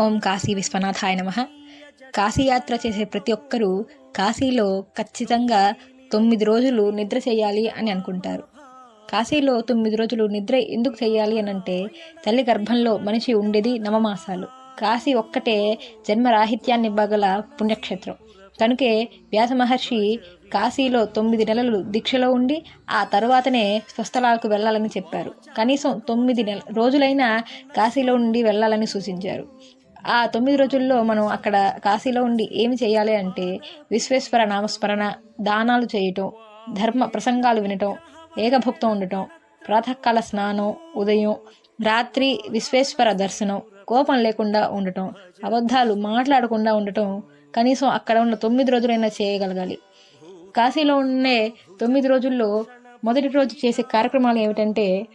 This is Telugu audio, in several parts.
ఓం కాశీ విశ్వనాథాయ నమ. కాశీయాత్ర చేసే ప్రతి ఒక్కరూ కాశీలో ఖచ్చితంగా తొమ్మిది రోజులు నిద్ర చేయాలి అని అనుకుంటారు. కాశీలో తొమ్మిది రోజులు నిద్ర ఎందుకు చేయాలి అని అంటే తల్లి గర్భంలో మనిషి ఉండేది నవమాసాలు. కాశీ ఒక్కటే జన్మరాహిత్యాన్ని ఇవ్వగల పుణ్యక్షేత్రం. కనుకే వ్యాస మహర్షి కాశీలో తొమ్మిది నెలలు దీక్షలో ఉండి ఆ తరువాతనే స్వస్థలాలకు వెళ్ళాలని చెప్పారు. కనీసం తొమ్మిది నెల రోజులైనా కాశీలో ఉండి వెళ్ళాలని సూచించారు. ఆ తొమ్మిది రోజుల్లో మనం అక్కడ కాశీలో ఉండి ఏమి చేయాలి అంటే విశ్వేశ్వర నామస్మరణ దానాలు చేయటం ధర్మ ప్రసంగాలు వినటం ఏకభుక్తం ఉండటం ప్రాతకాల స్నానం ఉదయం రాత్రి విశ్వేశ్వర దర్శనం కోపం లేకుండా ఉండటం అబద్ధాలు మాట్లాడకుండా ఉండటం కనీసం అక్కడ ఉన్న తొమ్మిది రోజులైనా చేయగలగాలి. కాశీలో ఉండే తొమ్మిది రోజుల్లో మొదటి రోజు చేసే కార్యక్రమాలు ఏమిటంటే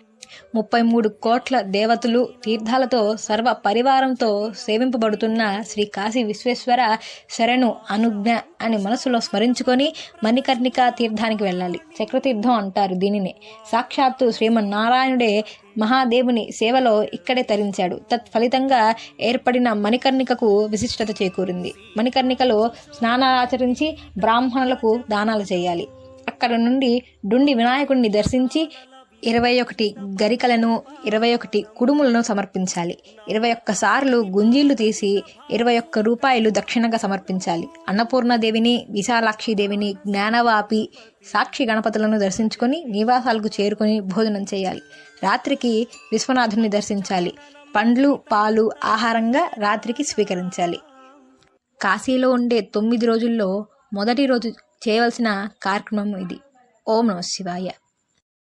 ముప్పై మూడు కోట్ల దేవతలు తీర్థాలతో సర్వ పరివారంతో సేవింపబడుతున్న శ్రీ కాశీ విశ్వేశ్వర శరణు అనుజ్ఞ అని మనసులో స్మరించుకొని మణికర్ణిక తీర్థానికి వెళ్ళాలి. చక్రతీర్థం అంటారు దీనిని. సాక్షాత్తు శ్రీమన్నారాయణుడే మహాదేవుని సేవలో ఇక్కడే తరించాడు. తత్ఫలితంగా ఏర్పడిన మణికర్ణికకు విశిష్టత చేకూరింది. మణికర్ణికలో స్నానాలు ఆచరించి బ్రాహ్మణులకు దానాలు చేయాలి. అక్కడ నుండి డుండి వినాయకుడిని దర్శించి ఇరవై ఒకటి గరికలను ఇరవై ఒకటి కుడుములను సమర్పించాలి. ఇరవై ఒక్క సార్లు గుంజీళ్ళు తీసి ఇరవై ఒక్క రూపాయలు దక్షిణగా సమర్పించాలి. అన్నపూర్ణదేవిని విశాలాక్షిదేవిని జ్ఞానవాపి సాక్షి గణపతులను దర్శించుకొని నివాసాలకు చేరుకొని భోజనం చేయాలి. రాత్రికి విశ్వనాథుని దర్శించాలి. పండ్లు పాలు ఆహారంగా రాత్రికి స్వీకరించాలి. కాశీలో ఉండే తొమ్మిది రోజుల్లో మొదటి రోజు చేయవలసిన కార్యక్రమం ఇది. ఓం నమ శివాయ.